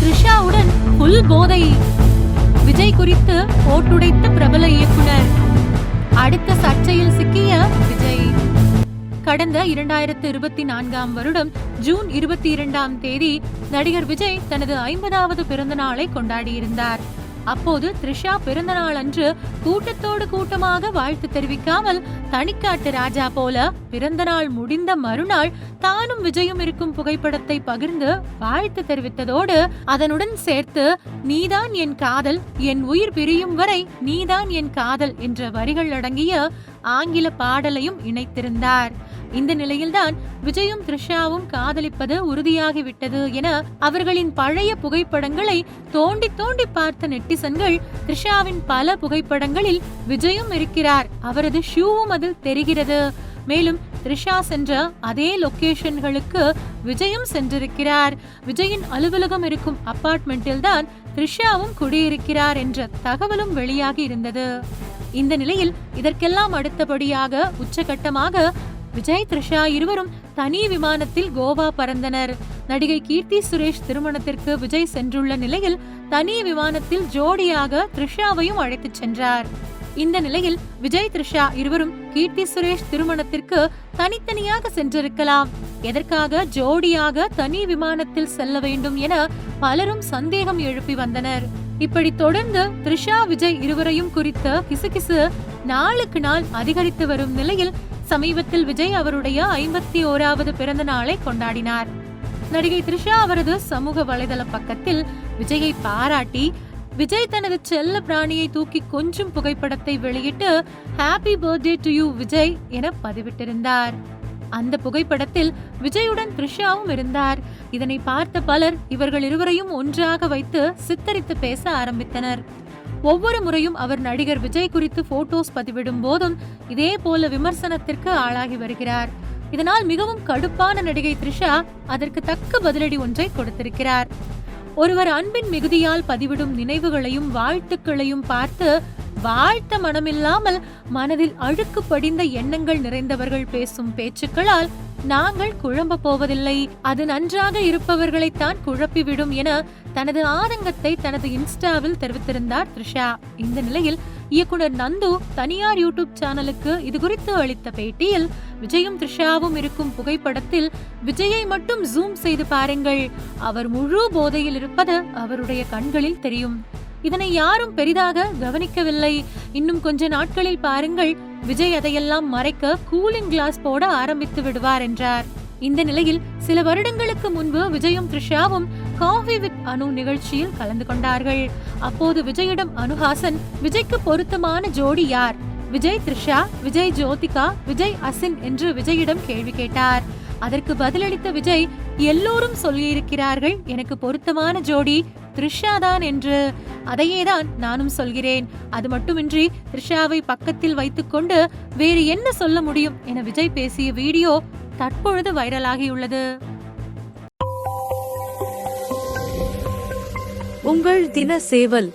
த்ரிஷாவுடன் புல் போதை. விஜய் குறித்து ஓட்டுடைத்த பிரபல இயக்குனர். அடுத்த சர்ச்சையில் சிக்கிய விஜய். கடந்த இரண்டாயிரத்து இருபத்தி நான்காம் வருடம் ஜூன் இருபத்தி இரண்டாம் தேதி நடிகர் விஜய் தனது ஐம்பதாவது பிறந்த நாளை கொண்டாடியிருந்தார். அப்போது த்ரிஷா பிறந்தநாள் அன்று கூட்டத்தோடு கூட்டமாக வாழ்த்து தெரிவிக்காமல் தனிக்காட்டு ராஜா போல பிறந்த நாள் முடிந்த மறுநாள் தானும் விஜயும் இருக்கும் புகைப்படத்தை பகிர்ந்து வாழ்த்து தெரிவித்ததோடு அதனுடன் சேர்த்து நீதான் என் காதல் என் உயிர் பிரியும் வரை நீதான் என் காதல் என்ற வரிகள் அடங்கிய ஆங்கில பாடலையும் இணைத்திருந்தார். இந்த நிலையில்தான் விஜயும் த்ரிஷாவும் காதலிப்பது உறுதியாகிவிட்டது என அவர்களின் பழைய புகைப்படங்களை தோண்டி தோண்டி பார்த்த நெட்டிசன்கள் த்ரிஷாவின் பல புகைப்படங்களில் விஜயும் இருக்கிறார். அவரது ஷூவும் அதில் தெரிகிறது. மேலும் த்ரிஷா சென்ற அதே லொகேஷன்களுக்கு விஜயும் சென்றிருக்கிறார். விஜயின் அலுவலகம் இருக்கும் அபார்ட்மெண்டில் தான் த்ரிஷாவும் குடியிருக்கிறார் என்ற தகவலும் வெளியாகி இருந்தது. இந்த நிலையில் இதற்கெல்லாம் அடுத்தபடியாக உச்சகட்டமாக விஜய் த்ரிஷா இருவரும் தனி விமானத்தில் கோவா பறந்தனர். நடிகை கீர்த்தி சுரேஷ் திருமணத்திற்கு விஜய் சென்றுள்ள நிலையில் தனி விமானத்தில் ஜோடியாக த்ரிஷாவையும் அழைத்துச் சென்றார். இந்த நிலையில் விஜய் த்ரிஷா இருவரும் கீர்த்தி சுரேஷ் திருமணத்திற்கு தனித்தனியாக சென்றிருக்கலாம். எதற்காக ஜோடியாக தனி விமானத்தில் செல்ல வேண்டும் என பலரும் சந்தேகம் எழுப்பி வந்தனர். இப்படி தொடர்ந்து த்ரிஷா விஜய் இருவரையும் குறித்த கிசுகிசு நாளுக்கு நாள் அதிகரித்து வரும் நிலையில் சமீபத்தில் விஜய் அவருடைய ஐம்பத்தி ஓராவது பிறந்த நாளை கொண்டாடினார். நடிகை த்ரிஷா அவரது சமூக வலைதள பக்கத்தில் விஜயை பாராட்டி விஜய் தனது செல்ல பிராணியை தூக்கி கொஞ்சம் புகைப்படத்தை வெளியிட்டு happy birthday to you Vijay என பதிவிட்டிருந்தார். அந்த புகைப்படத்தில் விஜயுடன் த்ரிஷாவும் இருந்தார். இதனை பார்த்த பலர் இவர்கள் இருவரையும் ஒன்றாக வைத்து சித்தரித்து பேச ஆரம்பித்தனர். ஒவ்வொரு முறையும் அவர் நடிகர் விஜய் குறித்து போட்டோஸ் பதிவிடும் போதும் இதே போல விமர்சனத்திற்கு ஆளாகி வருகிறார். இதனால் மிகவும் கடுப்பான நடிகை த்ரிஷா அதற்கு தக்க பதிலடி ஒன்றை கொடுத்திருக்கிறார். ஒருவர் அன்பின் மிகுதியால் பதிவிடும் நினைவுகளையும் வாழ்த்துக்களையும் பார்த்து வாழ்த்த மனமில்லாமல் மனதில் அழுக்கு படிந்த எண்ணங்கள் நிறைந்தவர்கள் பேசும் பேச்சுக்களால் நாங்கள் குழம்ப போவதில்லை. அது நன்றாக இருப்பவர்களைத்தான் குழப்பிவிடும் என தனது ஆதங்கத்தை தனது இன்ஸ்டாவில் தெரிவித்திருந்தார் த்ரிஷா. இந்த நிலையில் இயக்குனர் நந்து தனியார் யூடியூப் சேனலுக்கு இது குறித்து அளித்த பேட்டியில் விஜயும் த்ரிஷாவும் இருக்கும் புகைப்படத்தில் விஜயை மட்டும் ஜூம் செய்து பாருங்கள். அவர் முழு போதையில் இருப்பது அவருடைய கண்களில் தெரியும். இதனை யாரும் பெரிதாக கவனிக்கவில்லை. இன்னும் கொஞ்ச நாட்களில் பாருங்கள் விஜய் அதையெல்லாம் மறைக்க கூலிங் கிளாஸ் போட ஆரம்பித்து விடுவார் என்றார். இந்த நிலையில் சில வருடங்களுக்கு முன்பு விஜயும் த்ரிஷாவும் காஃபி வித் அனு நிகழ்ச்சியில் கலந்து கொண்டார்கள். அப்போது விஜயிடம் அனுஹாசன் விஜய்க்கு பொருத்தமான ஜோடி யார்? விஜய் த்ரிஷா விஜய் ஜோதிகா விஜய் அசின் என்று விஜயிடம் கேள்வி கேட்டார். அதற்கு பதிலளித்த விஜய் எல்லோரும் சொல்லியிருக்கிறார்கள் எனக்கு பொருத்தமான ஜோடி த்ரிஷா தான் என்று அதையே தான் நானும் சொல்கிறேன். அது மட்டுமின்றி த்ரிஷாவை பக்கத்தில் வைத்துக்கொண்டு வேறு என்ன சொல்ல முடியும் என விஜய் பேசிய வீடியோ தற்பொழுது வைரலாகியுள்ளது. உங்கள் தின சேவல்